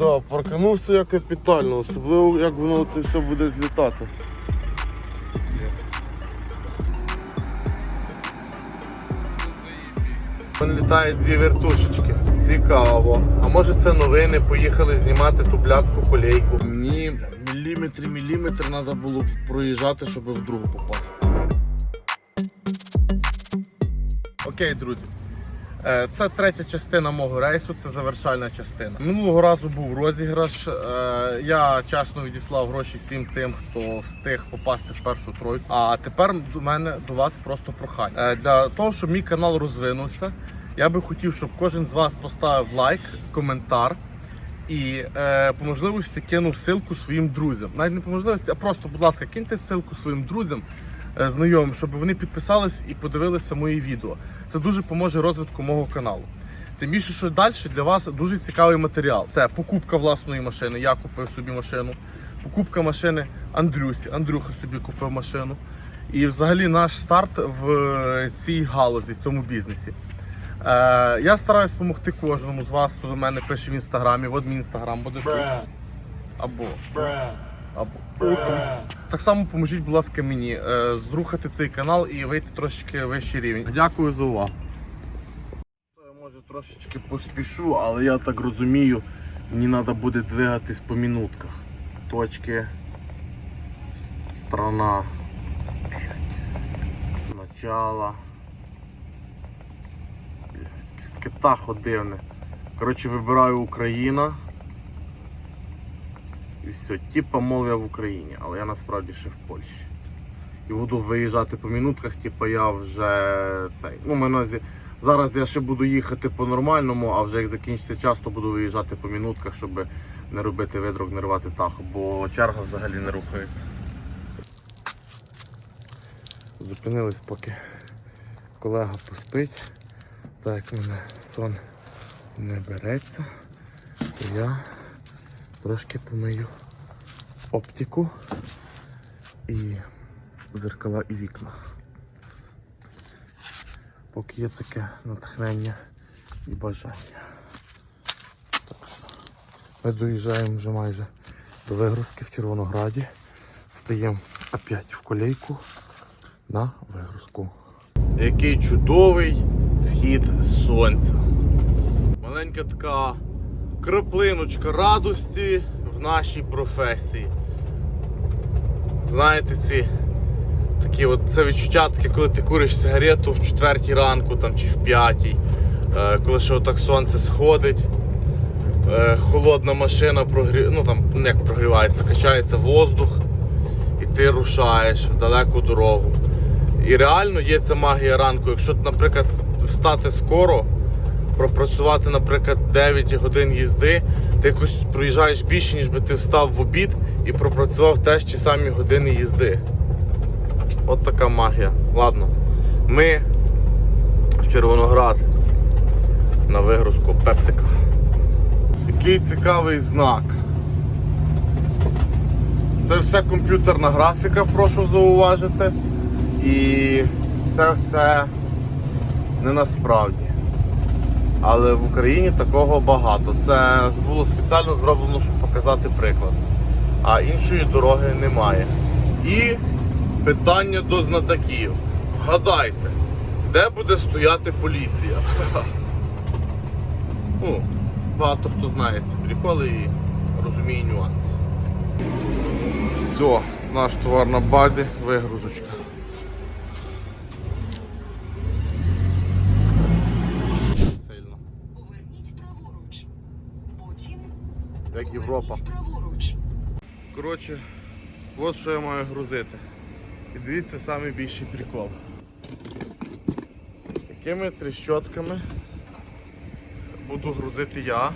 Да, парканувся я капітально, особливо як воно це все буде злітати. Вон літають дві вертушечки. Цікаво. А може це новини, поїхали знімати ту блядську колейку. Мені міліметр міліметр треба було б проїжджати, щоб в другу попасти. Окей, друзі. Е, Це третя частина мого рейсу, це завершальна частина. Минулого разу був розіграш. Е, Я чесно відіслав гроші всім тим, хто встиг попасти в першу тройку. А тепер до мене до вас просто прохання. Е, Для того, щоб мій канал розвинувся, я би хотів, щоб кожен з вас поставив лайк, коментар. І по можливості кинув ссылку своїм друзям. Навіть не по можливості, а просто, будь ласка, киньте ссылку своїм друзям, знайомим, щоб вони підписались і подивилися мої відео. Це дуже поможе розвитку мого каналу. Тим більше, що далі для вас дуже цікавий матеріал. Це покупка власної машини. Я купив собі машину. Покупка машини Андрюсі. Андрюха собі купив машину. І взагалі наш старт в е, цій галузі, в цьому бізнесі. Е, я стараюсь допомогти кожному з вас, хто до мене пише в інстаграмі. От мій інстаграм буде. Або. Так само поможіть, будь ласка, мені е, зрухати цей канал і вийти трошечки вищий рівень. Дякую за увагу. Я може трошечки поспішу, але я так розумію, мені треба буде двигатись по минутках. Точки. Страна. Начало. Якесь таке тахо дивне. Коротше, вибираю Україна. І все, типа, мов я в Україні, але я насправді ще в Польщі. І буду виїжджати по минутках, типа я вже цей. Ну, мене зараз я ще буду їхати по-нормальному, а вже як закінчиться час, то буду виїжджати по минутках, щоб не робити видрок, не рвати тахо, бо черга взагалі не рухається. Зупинились, поки колега поспить. Так як мене сон не береться, то я трошки помию оптику і зеркала і вікна. Поки є таке натхнення і бажання. Так що ми доїжджаємо вже майже до вигрузки в Червонограді. Стаємо опять в колейку на вигрузку. Який чудовий схід сонця. Маленька така краплиночка радості в нашій професії. Знаєте, ці такі от це відчуття таке, коли ти куриш сигарету в четвертій ранку там, чи в п'ятій, е, коли ще отак сонце сходить, е, холодна машина прогрі... ну, там, ну, як прогрівається, качається воздух, і ти рушаєш в далеку дорогу. І реально є ця магія ранку. Якщо, наприклад, встати скоро, пропрацювати, наприклад, 9 годин їзди, ти якось проїжджаєш більше, ніж би ти встав в обід і пропрацював теж ті самі години їзди. От така магія. Ладно. Ми в Червоноград на вигрузку пепсика. Який цікавий знак. Це все комп'ютерна графіка, прошу зауважити. І це все не насправді. Але в Україні такого багато. Це було спеціально зроблено, щоб показати приклад. А іншої дороги немає. І питання до знатоків. Гадайте, де буде стояти поліція? Ну, багато хто знає ці приколи і розуміє нюанси. Все, наш товар на базі, вигрузочка. Як Європа. Коротше, от що я маю грузити. І дивіться найбільший прикол. Якими тріщотками буду грузити я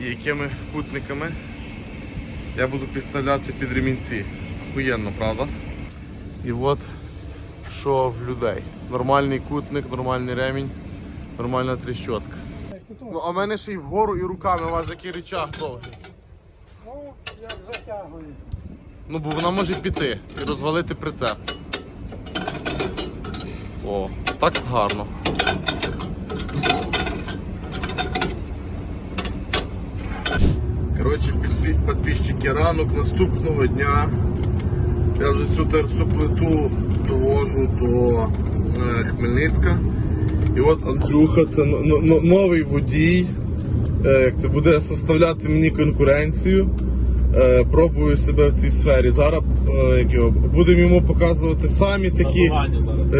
і якими кутниками я буду підставляти під ремінці. Охуєнно, правда? І от що в людей. Нормальний кутник, нормальний ремінь, нормальна тріщотка. Ну, а в мене ще й вгору і руками, у вас який речах довгий. Ну, як затягує. Ну, бо вона може піти і розвалити прицеп. О, так гарно. Коротше, підписчики, ранок наступного дня. Я вже цю терсу плиту довожу до е, Хмельницька. І от Андрюха, це но- но- но- новий водій. Е, Як це буде составляти мені конкуренцію. Е, Пробую себе в цій сфері. Зараз е, як його, будемо йому показувати самі такі.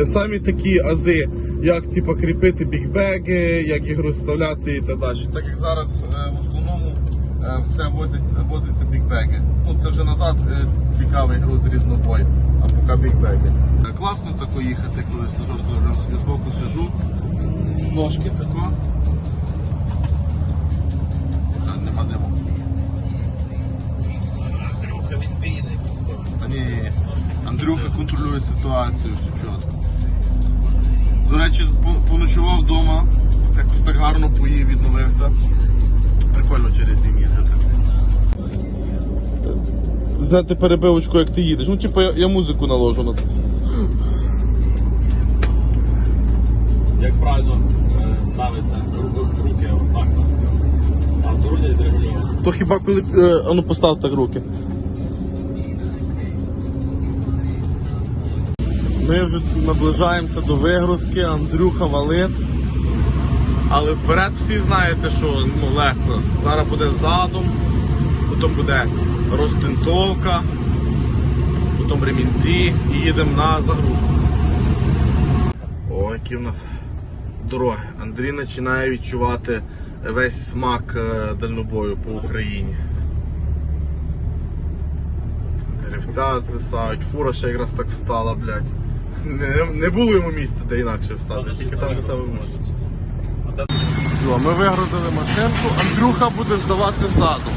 Самі такі ази, як типу, кріпити бікбеги, як їх розставляти і так далі. Так як зараз в основному все возять, возиться бікбеги. Ну це вже назад е, цікавий груз різнобой, а поки бікбеги. Е, Класно тако їхати, коли рулем собі збоку сижу. Ножки тако. Нема диму. Він ні. Андрюха контролює ситуацію, чітко. До речі, поночував вдома, якось так гарно поїв, відновився. Прикольно Знати перебивочку, як ти їдеш. Ну, типу, я, я музику наложу на це. Як правильно е, ставиться ру- руки отак. А в дорогі. То хіба коли. Е, а ну постав так руки. Ми вже наближаємося до вигрузки, Андрюха валить. Але вперед всі знаєте, що ну, легко. Зараз буде задум, потім буде розтинтовка, потім ремінці і їдемо на загрузку. О, які в нас дороги. Андрій починає відчувати весь смак е, дальнобою по Україні. Деревця звисають, фура ще якраз так встала, блядь. Не, не було йому місця, де інакше встати, тільки там де саме вище. Все, ми вигрузили машинку, Андрюха буде здавати ззаду.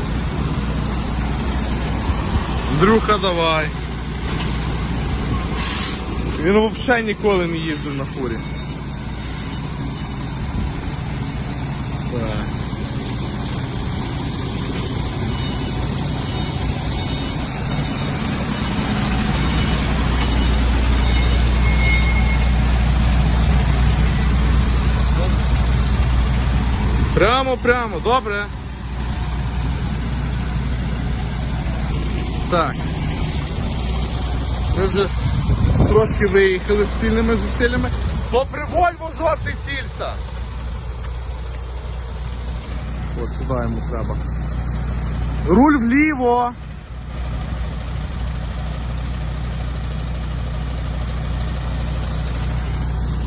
Андрюха, давай. Він взагалі ніколи не їздив на фурі. Так. Прямо, прямо, добре. Так. Ми вже трошки виїхали спільними зусиллями. Попри Вольво жовтий цільця. От сюди йому треба. Руль вліво.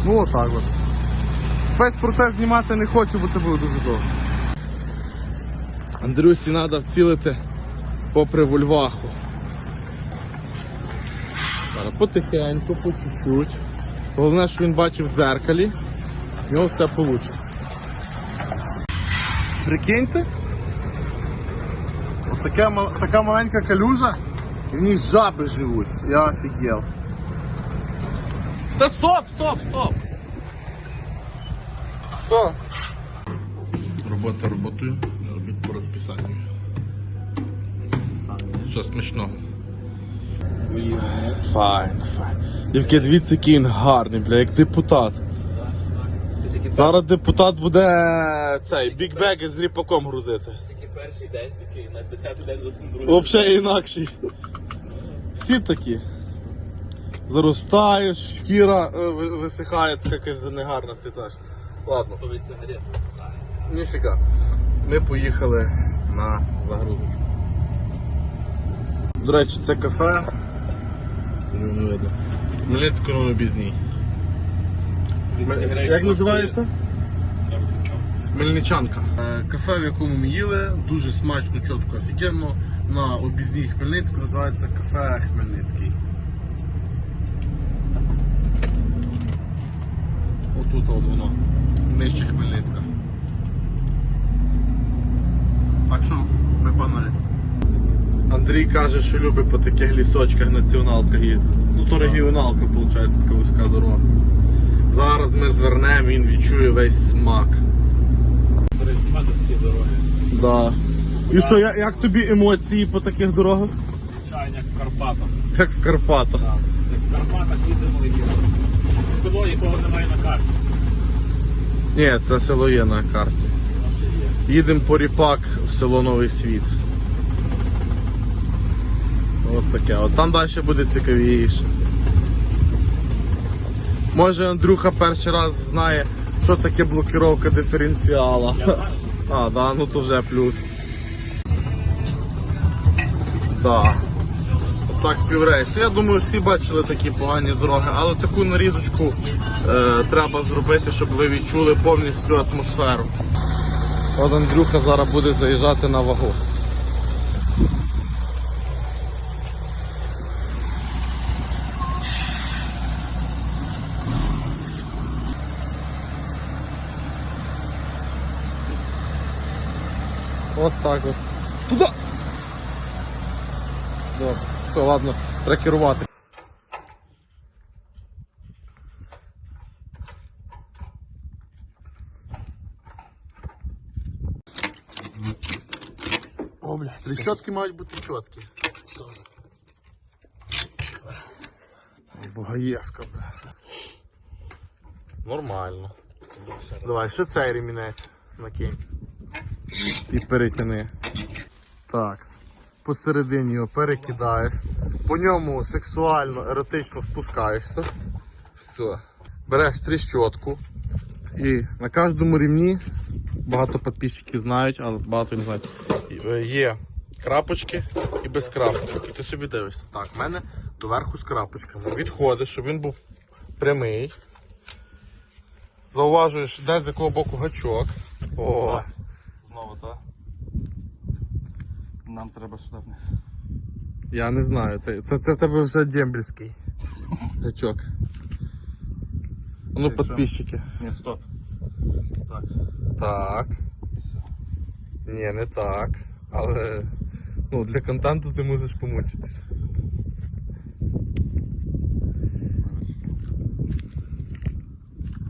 Ну отак от. Весь процес знімати не хочу, бо це буде дуже довго. Андрюсі треба вцілити попри вольваху. Зараз потихеньку, по чуть-чуть. Головне, що він бачив в дзеркалі, в нього все вийде. Прикиньте. Ось таке, мал- така маленька калюжа, і в ній жаби живуть. Я офігел. Та стоп, стоп, стоп! Що? Робота роботою, робіть по розписанню. Все смішно. Файн, файн. Дівки, дивіться, який він гарний, бля, як депутат. Зараз депутат буде цей бікбеги з ріпаком грузити. тільки перший день такий, на 10-й день зовсім другий. Взагалі інакший. Всі такі. Заростаєш, шкіра е, висихає, така якась негарність теж. Ладно. То від сигарет. Ніфіга. Ми поїхали на загрузочку. До речі, це кафе. Не видно. Хмельницькому обізній. 200 Як називається? Хмельничанка. Е, Кафе, в якому ми їли, дуже смачно, чітко, офігенно. На обізній Хмельницького називається кафе Хмельницький. Отут от воно. Нижче Хмельницька. Так що, ми паналі. Андрій каже, що любить по таких лісочках націоналках їздити. Ну то регіоналка, виходить, така вузька дорога. Зараз ми звернемо, він відчує весь смак. Треба знімати такі дороги. Да. І що, як, як тобі емоції по таких дорогах? Звичайно, як в Карпатах. Як в Карпатах. Так. Як в Карпатах їдемо і село, якого немає на карті. Ні, це село є на карті. Ще є. Їдемо по ріпак в село Новий Світ. От таке. От там далі буде цікавіше. Може Андрюха перший раз знає, що таке блокировка диференціала. А, да, ну то вже плюс. Так. Отак піврейсу. Я думаю, всі бачили такі погані дороги, але таку нарізочку е, треба зробити, щоб ви відчули повністю атмосферу. От Андрюха зараз буде заїжджати на вагу. От так от. Туда! Ось, все, ладно, треба керувати. О, бля, трещотки мають бути чіткі. Богаєска, бля. Нормально. Давай, ще цей ремінець накинь. І перетяни. Так. Посередині його перекидаєш. По ньому сексуально, еротично спускаєшся. Все. Береш тріщотку. І на кожному рівні багато підписчиків знають, але багато не знають. е, Є крапочки і без крапочок. Ти собі дивишся. Так, в мене доверху з крапочками. Відходиш, щоб він був прямий. Зауважуєш, де з якого боку гачок. О, Знову, так? Нам треба сюди вниз. я не знаю. Це, це, це в тебе вже дембельський гачок. Ну, підписчики. Ні, стоп. Так. Так. Ні, не так. Але ну, для контенту ти можеш помучитися.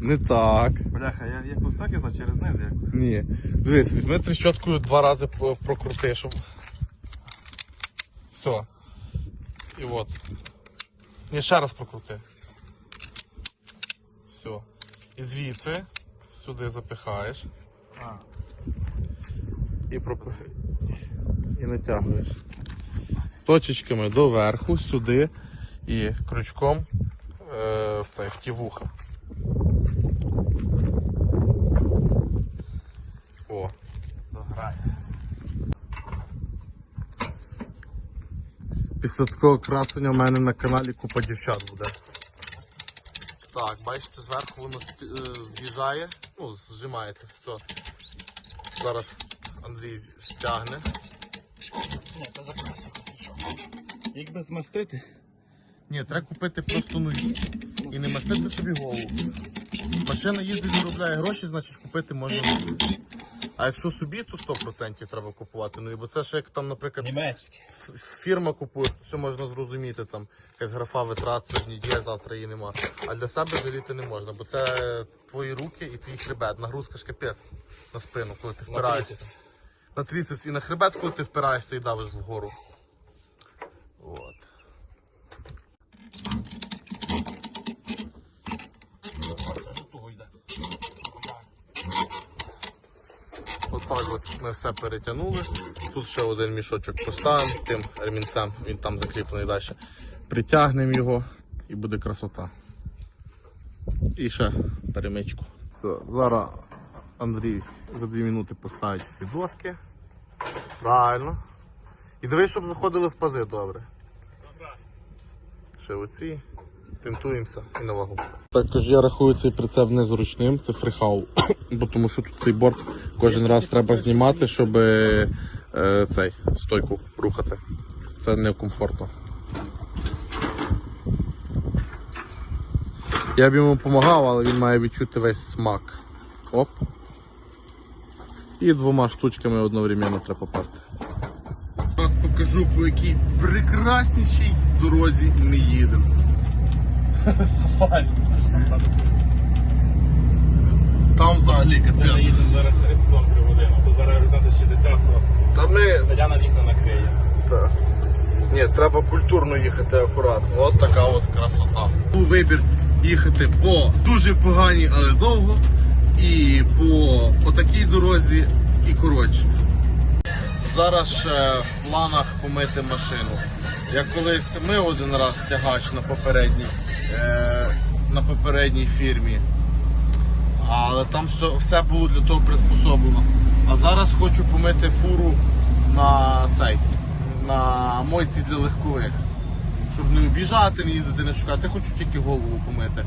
Не так. Бляха, я якось так і за через низ якось. Ні. Дивись, візьми тріщоткою два рази прокрути, щоб. Все. І от. Ні, ще раз прокрути. Все. І звідси сюди запихаєш А, і проп... і натягуєш. Точечками доверху, сюди і крючком е, в цей в ті вуха. О. дограє. Після такого красення в мене на каналі купа дівчат буде. Так, бачите, зверху воно е, з'їжджає, ну, зжимається, все. Зараз Андрій стягне. Ні, це закрасив. Якби змастити. Ні, треба купити просто нові і не мастити собі голову. Машина їздить, заробляє гроші, значить купити можна нові. А якщо собі, то 100% треба купувати. Ну, бо це ж як там, наприклад, Німецький. фірма купує, все можна зрозуміти, там якась графа витрат сьогодні є, завтра її нема. А для себе жаліти не можна, бо це твої руки і твій хребет. Нагрузка ж капець на спину, коли ти впираєшся. трицепс. На трицепс і на хребет, коли ти впираєшся і давиш вгору. От. От ми все перетягнули. Тут ще один мішочок поставимо тим ремінцем, він там закріплений далі. Притягнемо його і буде красота. І ще перемичку. Все, зараз Андрій за 2 минути поставить всі доски. Правильно. І дивись, щоб заходили в пази добре. Ще оці. Тентуємося і на вагу. Також я рахую цей прицеп незручним, це фрихау. Бо тому що тут цей борт кожен раз треба знімати, щоб е, цей стойку рухати. Це некомфортно. Я б йому допомагав, але він має відчути весь смак. Оп. І двома штучками одновременно треба попасти. Зараз покажу, по якій прекраснішій дорозі ми їдемо. Сафарі. Там взагалі Це ми їдемо зараз 30 км в годину, то зараз горизонти 60, то Та ми Садяна вікна накриє. Так. Ні, треба культурно їхати акуратно. От така от красота. Був вибір їхати по дуже поганій, але довго, і по отакій дорозі і коротше. Зараз ще в планах помити машину. Я колись мив один раз тягач на попередній, е, на попередній фірмі. Але там все, все було для того приспособлено. А зараз хочу помити фуру на цей, на мойці для легкових. Щоб не обіжати, не їздити, не шукати. Я хочу тільки голову помити.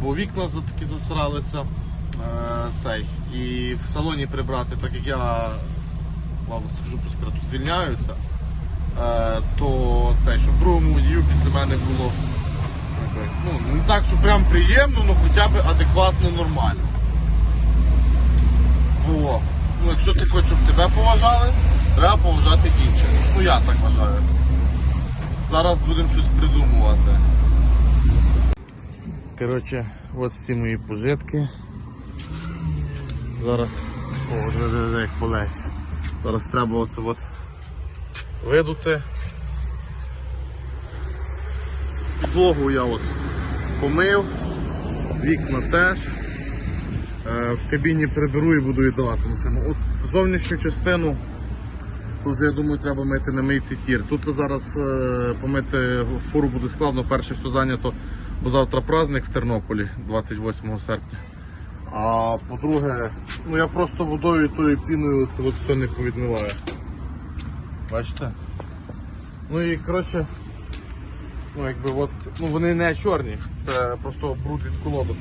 Бо вікна за такі засралися. Е, цей, і в салоні прибрати, так як я ладно, скажу по секрету, звільняюся, то цей, щоб другому водію після мене було ну, не так, що прям приємно, але хоча б адекватно нормально. Бо, ну, якщо ти хочеш, щоб тебе поважали, треба поважати інших. Ну я так вважаю. Зараз будемо щось придумувати. Коротше, от ці мої пожитки. Зараз. О, як полей. Зараз треба оце от видути. Підлогу я от помив, вікна теж. Е, В кабіні приберу і буду віддавати машину. От зовнішню частину тут вже, я думаю, треба мити на мийці тір. Тут зараз е, помити фуру буде складно, перше все зайнято, бо завтра праздник в Тернополі, 28 серпня. А по-друге, ну я просто водою і тою піною це все не повідмиваю. Бачите? Ну і коротше, ну якби от, ну вони не чорні, це просто бруд від колодок.